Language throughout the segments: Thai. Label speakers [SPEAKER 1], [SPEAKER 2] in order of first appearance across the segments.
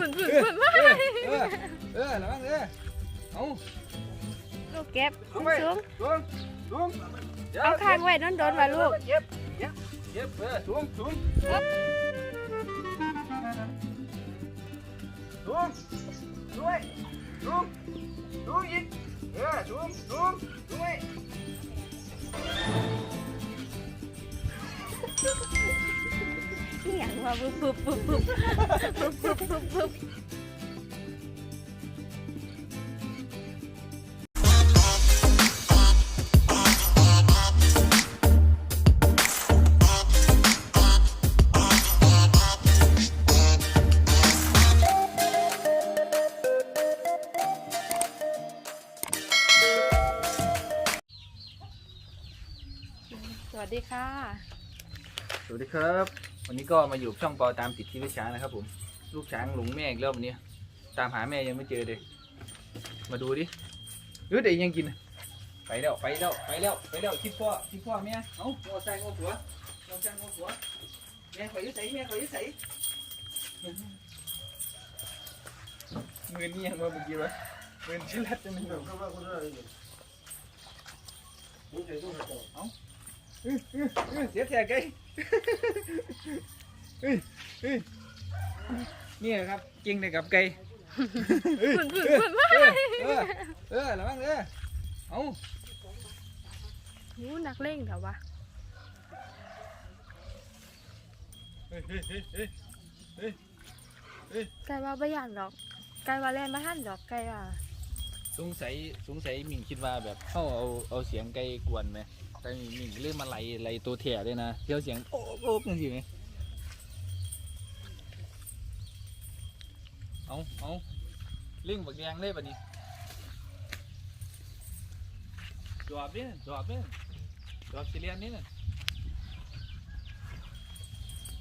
[SPEAKER 1] ฝุ่นฝุ่นฝุ่นมา
[SPEAKER 2] เออเออระวังเออเอา
[SPEAKER 1] ลูกเก็บ
[SPEAKER 2] สู
[SPEAKER 1] สู
[SPEAKER 2] ง
[SPEAKER 1] ง
[SPEAKER 2] ไป
[SPEAKER 1] สูง
[SPEAKER 2] สูงสูง
[SPEAKER 1] เอาข้างไว้นั่นโดนว่าลูก
[SPEAKER 2] เย็บเย็บเย็บเออสูงสูงสูงสูงด้วยสูงสูงอีกเออสูงสูงสูงไว้
[SPEAKER 1] นี่อย่ ว่าปุ๊บปุ๊บปุ๊บปุ๊บปุ๊บปุ๊บปุ๊บปุ๊บสวัสดีค่ะ
[SPEAKER 2] สวัสดีครับ วันนี้ก็มาอยู่ช่องปอตามติดที่ลูกช้างนะครับ ผม ลูกช้างหลงแม่อีกแล้ววันนี้ ตามหาแม่ยังไม่เจอเลย มาดูดิเออเดี๋ยวยังกิน ไปแล้วไปแล้วไปแล้วไปแล้วคิดพ่อคิดพ่อแม่เอ้าโง่ใจโง่หัวโง่ใจโง่หัวแม่ขอยุ่ใส่แม่ขอยุ่ใส่มือนี่ยังว่าเมื่อกี้วะมือชิลัดจะมันแบบเออเออเออเสียแท้ไก เฮ้ยเฮ้ยนี่แหละครับเก่งเลยกับไก่
[SPEAKER 1] ฝุ่นฝุ่นฝุ่นมา
[SPEAKER 2] เออเออเออระวังเออเอา
[SPEAKER 1] หูนักเล่งเถอะวะ
[SPEAKER 2] เฮ้ยเฮ้ยเฮ้ยเฮ้ยเฮ้ย
[SPEAKER 1] ไก่ว่าไม่อยากดอกไก่ว่าแล่นมาท่านดอกไก่ว่า
[SPEAKER 2] สงสัยสงสัยมิงคิดว่าแบบเขาเอาเอาเสียงไก่กวนไหม แต่มิงเริ่มมาไล่ไล่ตัวแถด้วยนะเที่ยวเสียงโอ๊กโอ๊กนั่นสิไหมเอาเอาเล่งบักแดงเลยปะนี้จอบเนี่ยจอบเนี่ยจอบสิเลียนนี่น่ะ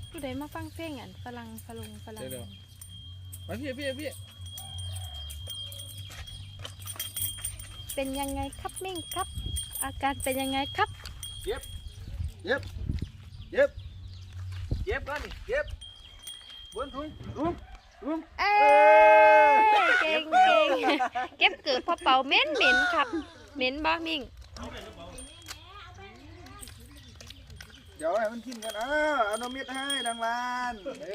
[SPEAKER 1] ผู้ใดมาฟังเพลงอันฝรั่งฝรั่งฝรั่ง
[SPEAKER 2] เดี๋ยวมาพี่พี่พี่
[SPEAKER 1] เป็นยังไงครับมิ่งครับ อาการเป็นยังไงครับ
[SPEAKER 2] เย็บ เย็บ เย็บ เย็บก่อนนี่เย็บบนถุงถุงถุง
[SPEAKER 1] เอ้ยเก่งเก่งเก็บเกิดพอเป่าเหม็นเหม็นครับเหม็นบ่มิ่ง
[SPEAKER 2] เดี๋ยวให้มันกินกันอ้าวเอานมเม็ดให้รางวัลเอ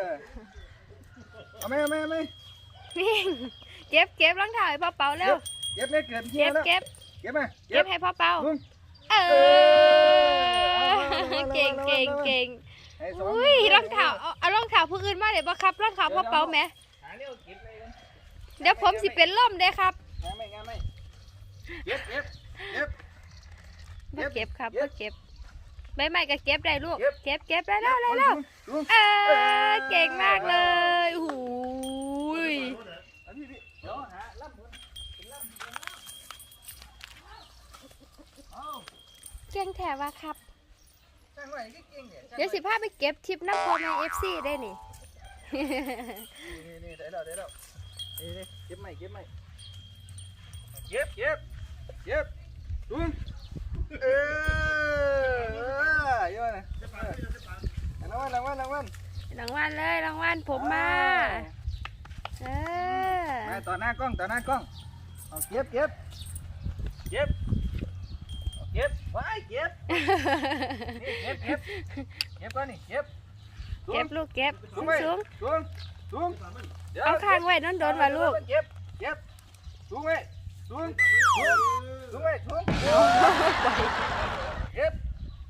[SPEAKER 2] อเอาไหมเอาไหมเอาไหม
[SPEAKER 1] มิ่งเก็บเก็บรองเท้าให้พ่อเป่าเร็ว
[SPEAKER 2] เก็บไม่เกินเที่
[SPEAKER 1] เก็
[SPEAKER 2] ย
[SPEAKER 1] บ
[SPEAKER 2] แล้ว
[SPEAKER 1] เก็บ
[SPEAKER 2] เก็บมา
[SPEAKER 1] เก็บให้พ่อเป่า
[SPEAKER 2] ถุง
[SPEAKER 1] เอ
[SPEAKER 2] เอ
[SPEAKER 1] อ
[SPEAKER 2] อ
[SPEAKER 1] เก่งเก่งเก่ง
[SPEAKER 2] ให้สอง
[SPEAKER 1] อุ้ยรองเท้าเอาเอารองเท้าผู้อื่นมาเดี๋ยวบ่ครับรองเท้าพ่อเป่าไหม
[SPEAKER 2] หาเร็วเก็บเลยกัน
[SPEAKER 1] เดี๋ยวผมสิเป็นล่มเด้ครับ
[SPEAKER 2] งานไม่งานไม่เก็บเก็บเก็บ
[SPEAKER 1] บ่เก็บครับ
[SPEAKER 2] เก็
[SPEAKER 1] บ่
[SPEAKER 2] บ
[SPEAKER 1] เก็บใบไม้ก็เก็บได้ลูก
[SPEAKER 2] เก็บ
[SPEAKER 1] เก็บเก็บได้แล้วได้แล้ว
[SPEAKER 2] ถุง
[SPEAKER 1] เออเก่งมากเลยโอ้โหย
[SPEAKER 2] อันนี้พี่เดี๋ยวหาล่ำบนเป็นล่ำเอา
[SPEAKER 1] เก่งแถวะครับ
[SPEAKER 2] จ้างไว้ก็เก่งเนี่ยจ้างไว้
[SPEAKER 1] เดี๋ยวสิพาไปเก็บทิปน้ำพอแม่เอฟซีได้นี่
[SPEAKER 2] นี่นี่ได้แล้วได้แล้วนี่นี่เก็บไหมเก็บไหมเก็บเก็บเก็บถุงเออเออเยอะเลยรางวัลรางวัลรางวัล
[SPEAKER 1] รางวัลเลยรางวัลผมมาเออ
[SPEAKER 2] มาต่อหน้ากล้องต่อหน้ากล้องเอาเก็บเก็บเก็บ เอาเก็บไว้เก็บนี่เก็บเก็บเก็บก่อนนี่เก็บถุง
[SPEAKER 1] เก็บลูกเก็บ
[SPEAKER 2] ถุ
[SPEAKER 1] สู
[SPEAKER 2] ง
[SPEAKER 1] ง
[SPEAKER 2] ไว้
[SPEAKER 1] สูง
[SPEAKER 2] ถุงถุงดี๋ยว
[SPEAKER 1] เอาข้างไว้นั่นโดนว่าลูก
[SPEAKER 2] เก็บเก็บถุงไว้ถุงถุงถุงไว้ถุงเก็บ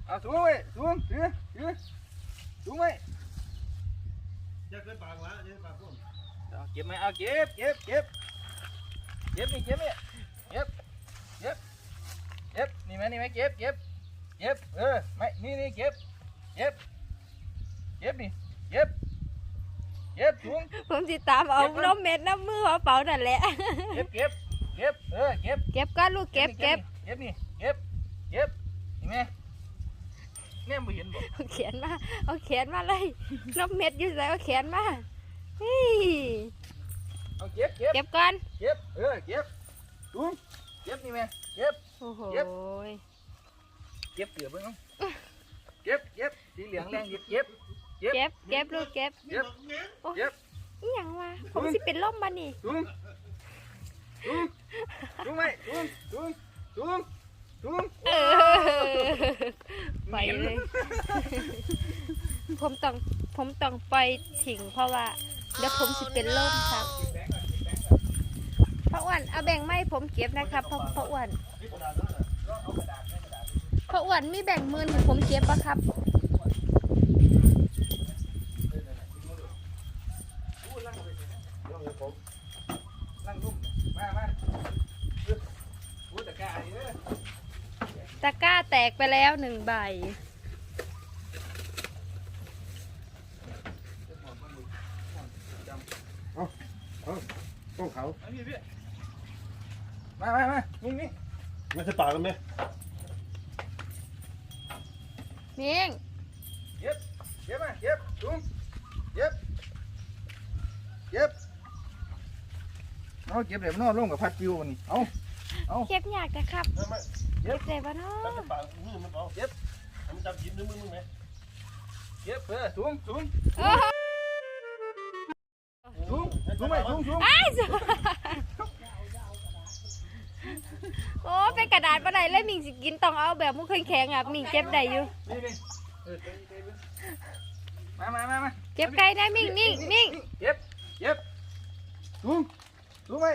[SPEAKER 2] เอาถุงไว้ถุงถือถือถุงไว้
[SPEAKER 3] อย่าเกินปากวะอย่าเกินปากพวก
[SPEAKER 2] เอาเก็บไหมเอาเก็บเก็บเก็บเก็บนี่เก็บนี่เก็บเก็บ เก็บนี่ไหมนี่ไหมเก็บเก็บเก็บเออไม่นี่นี่เก็บเก็บเก็บนี่เก็บเก็บถุง
[SPEAKER 1] ผมสิตามเอานมเม็ดน้ำมือหัวเป๋านั่นแหละ
[SPEAKER 2] เก็บเก็บเก็บเออเก็บ
[SPEAKER 1] เก็บก้อนลูกเก็บเก็บ
[SPEAKER 2] เก็บนี่เก็บเก็บนี่แม่แม่ไม่เห็นบ่
[SPEAKER 1] เอาเขียนมาเอาเขียนมาเลยนมเม็ดอยู่ไหนเอาเขียนมาเฮ้ย
[SPEAKER 2] เอาเก็บเก็บ
[SPEAKER 1] เก็บก่อน
[SPEAKER 2] เก็บเออเก็บถุงเก็บนี่แม่เก็บ
[SPEAKER 1] โอ้โห
[SPEAKER 2] เก็บเก็บเกลือเบิ่งเอาเก็บเก็บสีเหลืองแรงเก็บเก็บ
[SPEAKER 1] เก็บเก็บลูกเก็บ
[SPEAKER 2] เก็บเก็บ
[SPEAKER 1] อิหยังวผมสิเป็นล่มบ้านี่
[SPEAKER 2] ลุงลุงลุงไหมลุงลุงลุงลุง
[SPEAKER 1] เออไปเลยผมต้องผมต้องไปถิงเพราะว่าเดี๋ยวผมสิเป็นล่มครับพ่ออ้วนเอาแบ่งไม้ผมเก็บนะครับพ่อพ่ออ้วน พ่ออ้วนมีแบ่งหมื่นให้ผมเก็บปะครับ
[SPEAKER 2] นั่งลุงมามาพูดตะกร้าดิเด้อ
[SPEAKER 1] ตะกร้าแตกไปแล้วหนึ่งใบ
[SPEAKER 3] ต้องเขา
[SPEAKER 2] มาพี่พี่มามามานี่นี่
[SPEAKER 3] ไม่ใช่ปากกันไหม
[SPEAKER 1] เมียง
[SPEAKER 2] เย็บเย็บมาเย็บลุงเย็บเย็บเอาเก็บเดี๋ยวนอนลงกับพัดปิวนี่เอาเอา
[SPEAKER 1] เก็บยากนะครับ
[SPEAKER 3] ไม่ไม่
[SPEAKER 1] เก็บได้ปะเนา
[SPEAKER 3] ไม่ใช่ะปากมือมันเอาเย็บมันจับยิ้มด้วยมือมึงไหม
[SPEAKER 2] เย็บเออสูงสูง
[SPEAKER 1] โอ้โห
[SPEAKER 2] สูงสูงไหมสูงสูง
[SPEAKER 1] อ้ายสุดโอ้เป็น กระดาษปะไหนแล้วมิงสิกินต้องเอาแบบมุกแข็งๆอะมิงเก็บได้อยู่
[SPEAKER 2] นี่นี่เออเตะเตะไปมามามามา
[SPEAKER 1] เก็บไก่ได้มิงมิงมิง
[SPEAKER 2] เย็บเย็บสูงสูงไหม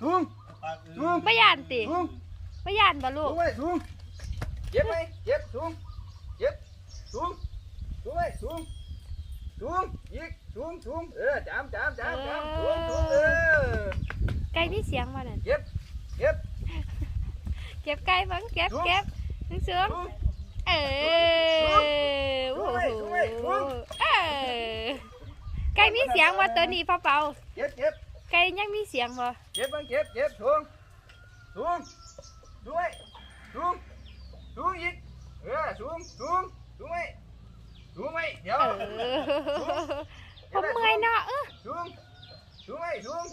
[SPEAKER 2] สูง
[SPEAKER 3] ปาก
[SPEAKER 2] สูง
[SPEAKER 1] ไม่ยานติ
[SPEAKER 2] สูง
[SPEAKER 1] ไม่ยานบ่ลู
[SPEAKER 2] สู
[SPEAKER 1] ก
[SPEAKER 2] งไหมสูงเย็บไหมเย็บสูงเย็บสูงสูงไหมสูงสูงยิกสูงสูงเออจามจามจามจามสูงสูงเออ
[SPEAKER 1] ไก่นี่เสียงมานั่น
[SPEAKER 2] เย็บเย็บ
[SPEAKER 1] เก็บไก่บังเก็บ kẹp cây vẫn kẹp xuống. kẹp.
[SPEAKER 2] Xuống. Xuống. Cây miếng xiềng qua
[SPEAKER 1] tới đi phá bầu cây nhắc miếng xiềng mà. Kẹp
[SPEAKER 2] vẫn kẹp kẹp. Xuống. Xuống. Xuống xuống. Xuống gì? Xuống xuống. Xuống mày xuống mày nhớ không? Ừ. Mười nọ xuống. Xuống mày xuống.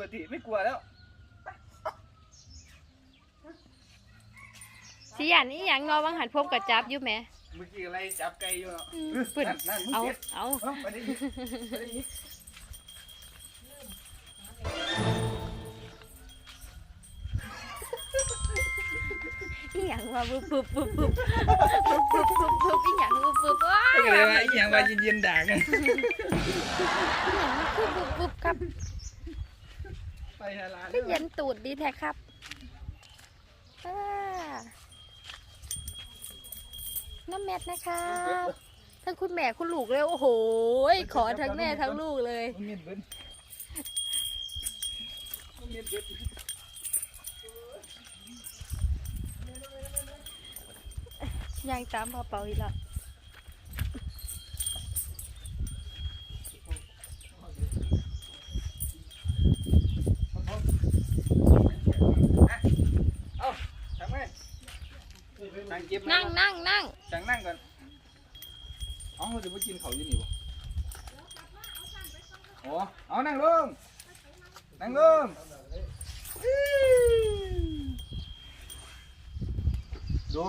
[SPEAKER 2] กติไม่กลัวแล้ว
[SPEAKER 1] สิยานนี่ยังงอวังหันพบกับจับอยู่แหม
[SPEAKER 2] เมื่อกี้อะไรจับไก่อยู่เนาะ
[SPEAKER 1] อืมเพิ่น
[SPEAKER 2] นั่นนั่นมึง
[SPEAKER 1] เอา
[SPEAKER 2] เจ็บ
[SPEAKER 1] เอา
[SPEAKER 2] เอาไปดิไปดิ
[SPEAKER 1] อีหยังว่าบึบบึบบึบบึบบึบบึบบึบบึบอีหยังบึบบึบว้า
[SPEAKER 2] ไอ้กระเดี๋ยวไอ้ยังว่าเย็นๆด่ากัน
[SPEAKER 1] อีหยังคือบึบบึบครับ
[SPEAKER 2] ไปฮาลา
[SPEAKER 1] เย็นตูดดีแท้ครับน้ำเม็ดนะคะทั้งคุณแม่คุณลูกเลยโอ้โห ขอทั้งแม่ทั้งลูกเลย
[SPEAKER 2] มันเมียนเบิ้ลมันเมียนเบิ้ล
[SPEAKER 1] ยังตามพอเป่าอีกแล้ว
[SPEAKER 2] เอาทำไงนั่งเก็บ
[SPEAKER 1] นั่งนั่งนั่ง
[SPEAKER 2] สั่งนั่งก่อนเอ๋อเดี๋ยวไปกินเขาอยู่นี่บ่โอ้เอานั่งลงนั่งลงดู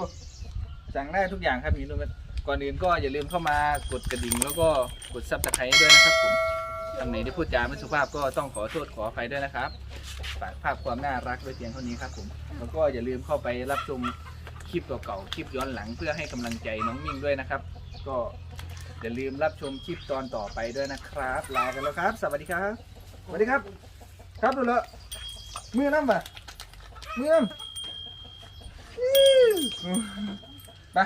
[SPEAKER 2] สั่งได้ทุกอย่างครับนี่รู้ไหมก่อนอื่นก็อย่าลืมเข้ามากดกระดิ่งแล้วก็กดซับสไครต์ด้วยนะครับผมทำไหนที่พูดจาไม่สุภาพก็ต้องขอโทษขออภัยด้วยนะครับฝากภาพความน่ารักไว้เพียงเท่านี้ครับผม แล้วก็อย่าลืมเข้าไปรับชม คลิปเก่าๆคลิปย้อนหลังเพื่อให้กำลังใจน้องมิ่งด้วยนะครับ ก็อย่าลืมรับชมคลิปตอนต่อไปด้วยนะครับลากันแล้วครับ สวัสดีครับสวัสดีครับ ครับดูแลยมือน้ำป่ะมือน้ำไป